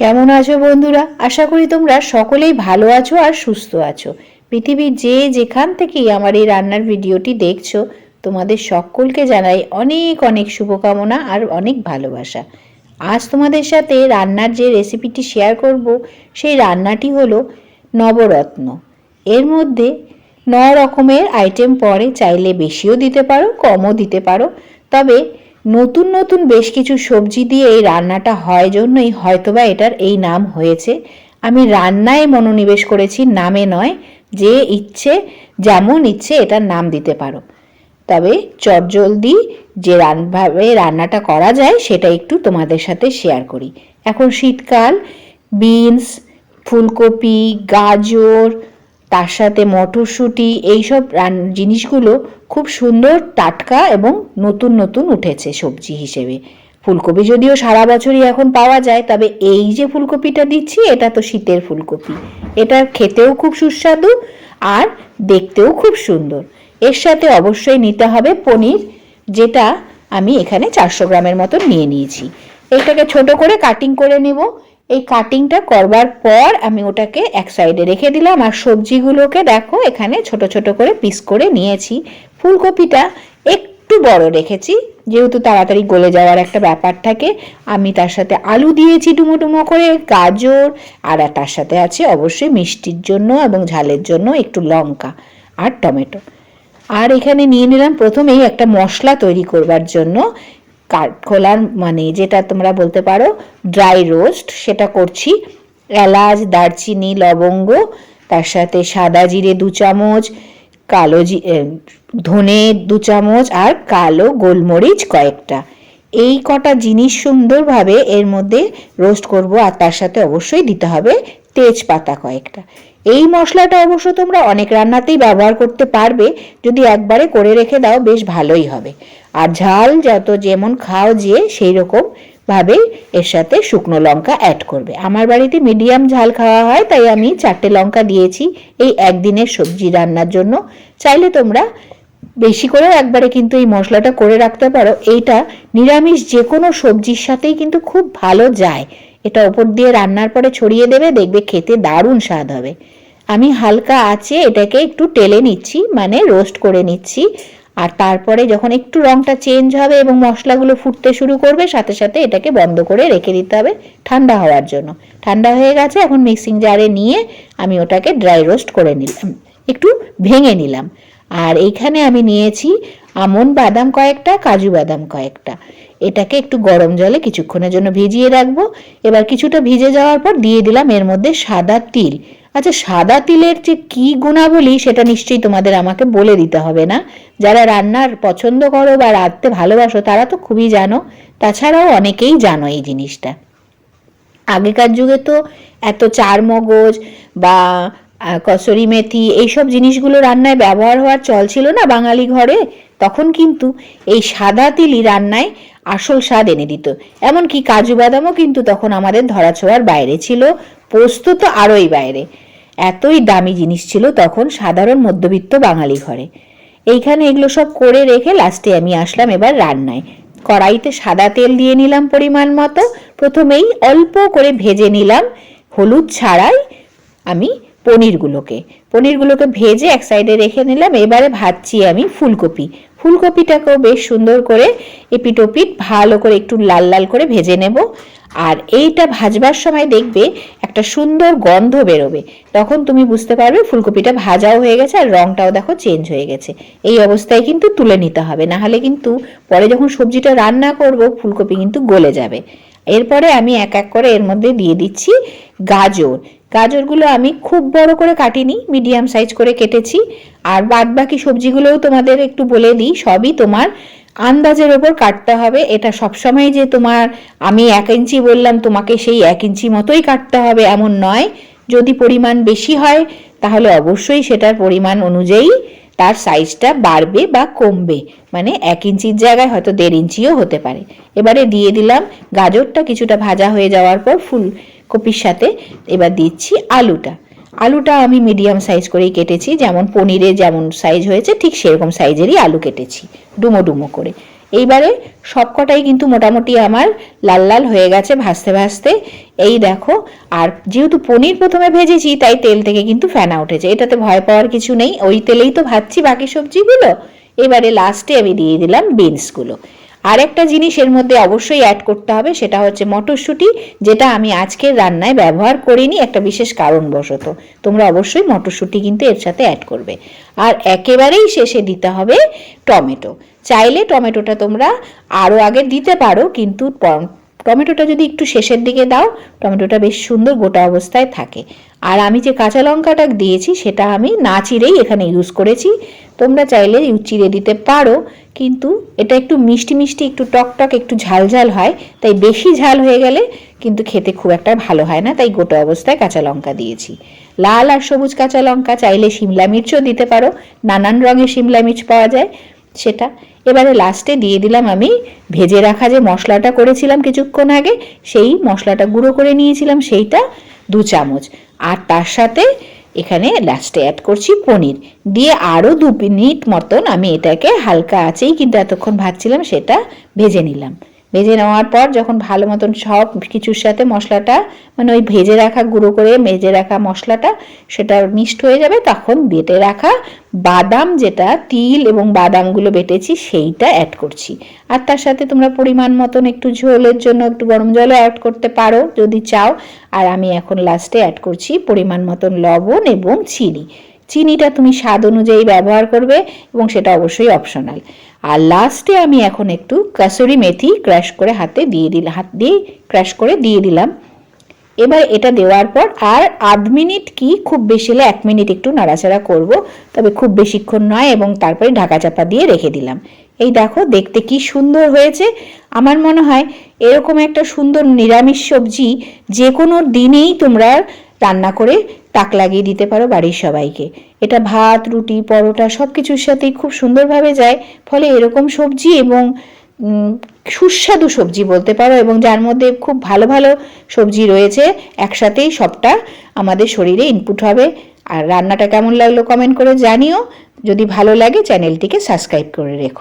কেমন আছো বন্ধুরা? আশা করি তোমরা সকলেই ভালো আছো আর সুস্থ আছো। পৃথিবীর যে যেখান থেকেই আমার এই রান্নার ভিডিওটি দেখছ, তোমাদের সকলকে জানাই অনেক অনেক শুভকামনা আর অনেক ভালোবাসা। আজ তোমাদের সাথে রান্নার যে রেসিপিটি শেয়ার করব, সেই রান্নাটি হলো নবরত্ন। এর মধ্যে ন রকমের আইটেম পরে চাইলে বেশিও দিতে পারো, কমও দিতে পারো। তবে নতুন নতুন বেশ কিছু সবজি দিয়ে এই রান্নাটা হয় জন্যই হয়তোবা এটার এই নাম হয়েছে। আমি রান্নায় মনোনিবেশ করেছি, নামে নয়, যে ইচ্ছে, যেমন ইচ্ছে এটার নাম দিতে পারো। তবে চটজলদি যে রানভাবে রান্নাটা করা যায়, সেটা একটু তোমাদের সাথে শেয়ার করি। এখন শীতকাল বিনস ফুলকপি, গাজর তার সাথে মটরশুঁটি, এইসব জিনিসগুলো খুব সুন্দর, টাটকা এবং নতুন নতুন উঠেছে সবজি হিসেবে। ফুলকপি যদিও সারা বছরই এখন পাওয়া যায়, তবে এই যে ফুলকপিটা দিচ্ছি, এটা তো শীতের ফুলকপি। এটা খেতেও খুব সুস্বাদু আর দেখতেও খুব সুন্দর। এর সাথে অবশ্যই নিতে হবে পনির, যেটা আমি এখানে চারশো গ্রামের মতো নিয়ে নিয়েছি। এটাকে ছোট করে কাটিং করে নেব। এই কাটিংটা করবার পর আমি ওটাকে এক সাইডে রেখে দিলাম। আর সবজিগুলোকে দেখো, এখানে ছোট ছোট করে পিস করে নিয়েছি। ফুলকপিটা একটু বড় রেখেছি, যেহেতু তাড়াতাড়ি গলে যাওয়ার একটা ব্যাপার থাকে। আমি তার সাথে আলু দিয়েছি ডুমো ডুমো করে, গাজর, আর তার সাথে আছে অবশ্যই মিষ্টির জন্য এবং ঝালের জন্য একটু লঙ্কা আর টমেটো। আর এখানে নিয়ে নিলাম প্রথমেই একটা মশলা তৈরি করবার জন্য। কাঠখোলার মানে যেটা তোমরা বলতে পারো ড্রাই রোস্ট সেটা করছি। এলাচ, দারচিনি, লবঙ্গ, তার সাথে সাদা জিরে দু চামচ, কালো জি ধনে দু চামচ আর কালো গোলমরিচ কয়েকটা। এই কটা জিনিস সুন্দরভাবে এর মধ্যে রোস্ট করব আর তার সাথে অবশ্যই দিতে হবে তেজপাতা কয়েকটা। এই মশলাটা অবশ্য তোমরা অনেক রান্নাতেই ব্যবহার করতে পারবে, যদি একবারে করে রেখে দাও, বেশ ভালোই হবে। আর ঝাল যত যেমন খাও যে সেই রকম ভাবে এর সাথে শুকনো লঙ্কা অ্যাড করবে। আমার বাড়িতে মিডিয়াম ঝাল খাওয়া হয়, তাই আমি চারটে লঙ্কা দিয়েছি এই একদিনের সবজি রান্নার জন্য। চাইলে তোমরা বেশি করে একবারে কিন্তু এই মশলাটা করে রাখতে পারো। এইটা নিরামিষ যে কোনো সবজির সাথেই কিন্তু খুব ভালো যায়। এটা ওপর দিয়ে রান্নার পরে ছড়িয়ে দেবে, দেখবে খেতে দারুণ স্বাদ হবে। আমি হালকা আছে এটাকে একটু টেলে নিচ্ছি মানে রোস্ট করে নিচ্ছি। আর তারপরে যখন একটু রংটা চেঞ্জ হবে এবং মশলাগুলো ফুটতে শুরু করবে, সাথে সাথে এটাকে বন্ধ করে রেখে দিতে হবে ঠান্ডা হওয়ার জন্য। ঠান্ডা হয়ে গেছে, এখন মিক্সিং জারে নিয়ে আমি ওটাকে ড্রাই রোস্ট করে নিলাম। একটু ভেঙে নিলাম। আর এইখানে আমি নিয়েছি আমন বাদাম কয়েকটা, কাজু বাদাম কয়েকটা। এটাকে একটু গরম জলে কিছুক্ষণের জন্য ভিজিয়ে রাখব। এবার কিছুটা ভিজে যাওয়ার পর দিয়ে দিলাম এর মধ্যে সাদা তিল। আচ্ছা সাদা তিলের যে কি গুণাবলী সেটা নিশ্চয়ই তোমাদের আমাকে বলে দিতে হবে না? যারা রান্নার পছন্দ করো বা রাঁধতে ভালোবাসো, তারা তো খুবই জানো। তাছাড়াও অনেকেই জানো এই জিনিসটা। আগেকার যুগে তো এত চার মগজ বা কসুরি মেথি এইসব জিনিসগুলো রান্নায় ব্যবহার হওয়ার চল ছিল না বাঙালি ঘরে। তখন কিন্তু এই সাদা তিলই রান্নায় আসল স্বাদ এনে দিত। এমনকি কাজু বাদামও কিন্তু তখন আমাদের ধরাছোঁয়ার বাইরে ছিল পোস্ত তো আরোই বাইরে। এতই দামি জিনিস ছিল তখন সাধারণ মধ্যবিত্ত বাঙালি ঘরে। এইখানে এগুলো সব করে রেখে লাস্টে আমি আসলাম এবার রান্নায়। কড়াইতে সাদা তেল দিয়ে নিলাম পরিমাণ মতো। প্রথমেই অল্প করে ভেজে নিলাম হলুদ ছাড়াই আমি পনিরগুলোকে। পনিরগুলোকে ভেজে এক সাইডে রেখে নিলাম। এবারে ভাজছি আমি ফুলকপি। ফুলকপিটাকেও বেশ সুন্দর করে এপিটোপিট ভালো করে একটু লাল লাল করে ভেজে নেব। আর এইটা ভাজবার সময় দেখবে একটা সুন্দর গন্ধ বেরোবে। তখন তুমি বুঝতে পারবে ফুলকপিটা ভাজাও হয়ে গেছে আর রংটাও দেখো চেঞ্জ হয়ে গেছে। এই অবস্থায় কিন্তু তুলে নিতে হবে, না হলে কিন্তু পরে যখন সবজিটা রান্না করব ফুলকপি কিন্তু গলে যাবে। এরপরে আমি এক এক করে এর মধ্যে দিয়ে দিচ্ছি গাজর। গাজরগুলো আমি খুব বড় করে কাটিনি মিডিয়াম সাইজ করে কেটেছি। আর বাদ বাকি সবজিগুলোও তোমাদের একটু বলে দিই, সবই তোমার আন্দাজের ওপর কাটতে হবে। এটা সবসময় যে তোমার, আমি এক ইঞ্চি বললাম, তোমাকে সেই এক ইঞ্চি মতোই কাটতে হবে, এমন নয়। যদি পরিমাণ বেশি হয়, তাহলে অবশ্যই সেটার পরিমাণ অনুযায়ী তার সাইজটা বাড়বে বা কমবে। মানে এক ইঞ্চির জায়গায় হয়তো দেড় ইঞ্চিও হতে পারে। এবারে দিয়ে দিলাম, গাজরটা কিছুটা ভাজা হয়ে যাওয়ার পর ফুলকপির সাথে এবার দিচ্ছি আলুটা। আলুটা আমি মিডিয়াম সাইজ করেই কেটেছি, যেমন পনিরে যেমন সাইজ হয়েছে, ঠিক সেরকম সাইজেরই আলু কেটেছি, ডুমো ডুমো করে। এইবারে সবকটাই কিন্তু মোটামুটি আমার লাল লাল হয়ে গেছে ভাজতে ভাজতে। এই দেখো, আর যেহেতু পনির প্রথমে ভেজেছি, তাই তেল থেকে কিন্তু ফেনা উঠেছে এটাতে ভয় পাওয়ার কিছু নেই, ওই তেলেই তো ভাজছি বাকি সবজিগুলো। এবারে লাস্টে আমি দিয়ে দিলাম বিনসগুলো আর একটা জিনিস এর মধ্যে অবশ্যই অ্যাড করতে হবে, সেটা হচ্ছে মটরশুঁটি, যেটা আমি আজকের রান্নায় ব্যবহার করিনি, একটা বিশেষ কারণবশত। তোমরা অবশ্যই মটরশুঁটি কিন্তু এর সাথে অ্যাড করবে। আর একেবারেই শেষে দিতে হবে টমেটো। চাইলে টমেটোটা তোমরা আরও আগে দিতে পারো, কিন্তু টমেটোটা যদি একটু শেষের দিকে দাও, টমেটোটা বেশ সুন্দর গোটা অবস্থায় থাকে। আর আমি যে কাঁচা লঙ্কাটা দিয়েছি, সেটা আমি না চিরেই এখানে ইউজ করেছি। তোমরা চাইলে চিড়ে দিতে পারো, কিন্তু এটা একটু মিষ্টি মিষ্টি, একটু টক টক, একটু ঝাল ঝাল হয়। তাই বেশি ঝাল হয়ে গেলে কিন্তু খেতে খুব একটা ভালো হয় না, তাই গোটা অবস্থায় কাঁচা লঙ্কা দিয়েছি। লাল আর সবুজ কাঁচা লঙ্কা চাইলে শিমলা মির্চও দিতে পারো। নানান রঙের শিমলা মির্চ পাওয়া যায়। সেটা। এবারে লাস্টে দিয়ে দিলাম আমি ভেজে রাখা যে মশলাটা করেছিলাম কিছুক্ষণ আগে, সেই মশলাটা গুঁড়ো করে নিয়েছিলাম, সেইটা দু চামচ। আর তার সাথে এখানে লাস্টে অ্যাড করছি পনির। দিয়ে আরও দু মিনিট মতন আমি এটাকে হালকা আছেই কিন্তু এতক্ষণ ভাজছিলাম, সেটা ভেজে নিলাম। ভেজে নেওয়ার পর যখন ভালো মতন সব কিছুর সাথে মশলাটা মানে ওই ভেজে রাখা গুঁড়ো করে ভেজে রাখা মশলাটা, সেটা মিক্সড হয়ে যাবে, তখন বেটে রাখা বাদাম যেটা, তিল এবং বাদামগুলো বেটেছি, সেইটা অ্যাড করছি। আর তার সাথে তোমরা পরিমাণ মতন একটু ঝোলের জন্য একটু গরম জলও অ্যাড করতে পারো যদি চাও। আর আমি এখন লাস্টে অ্যাড করছি পরিমাণ মতন লবণ এবং চিনি। চিনিটা তুমি স্বাদ অনুযায়ী ব্যবহার করবে এবং সেটা অবশ্যই অপশনাল আর লাস্টে আমি এখন একটু কাসুরি মেথি ক্র্যাশ করে হাতে দিয়ে দিলাম হাত দিয়ে ক্র্যাশ করে দিয়ে দিলাম। এবার এটা দেওয়ার পর আর আধ মিনিট কি খুব বেশি হলে এক মিনিট একটু নাড়াচাড়া করব, তবে খুব বেশিক্ষণ নয় এবং তারপরে ঢাকা চাপা দিয়ে রেখে দিলাম। এই দেখো দেখতে কি সুন্দর হয়েছে। আমার মনে হয় এরকম একটা সুন্দর নিরামিষ সবজি যে কোনো দিনেই তোমরা রান্না করে তাক লাগিয়ে দিতে পারো বাড়ির সবাইকে। এটা ভাত, রুটি, পরোটা সব কিছুর সাথেই খুব সুন্দরভাবে যায়। ফলে এরকম সবজি এবং সুস্বাদু সবজি বলতে পারো এবং যার মধ্যে খুব ভালো ভালো সবজি রয়েছে, একসাথেই সবটা আমাদের শরীরে ইনপুট হবে। আর রান্নাটা কেমন লাগল কমেন্ট করে জানিও। যদি ভালো লাগে চ্যানেলটিকে সাবস্ক্রাইব করে রেখো।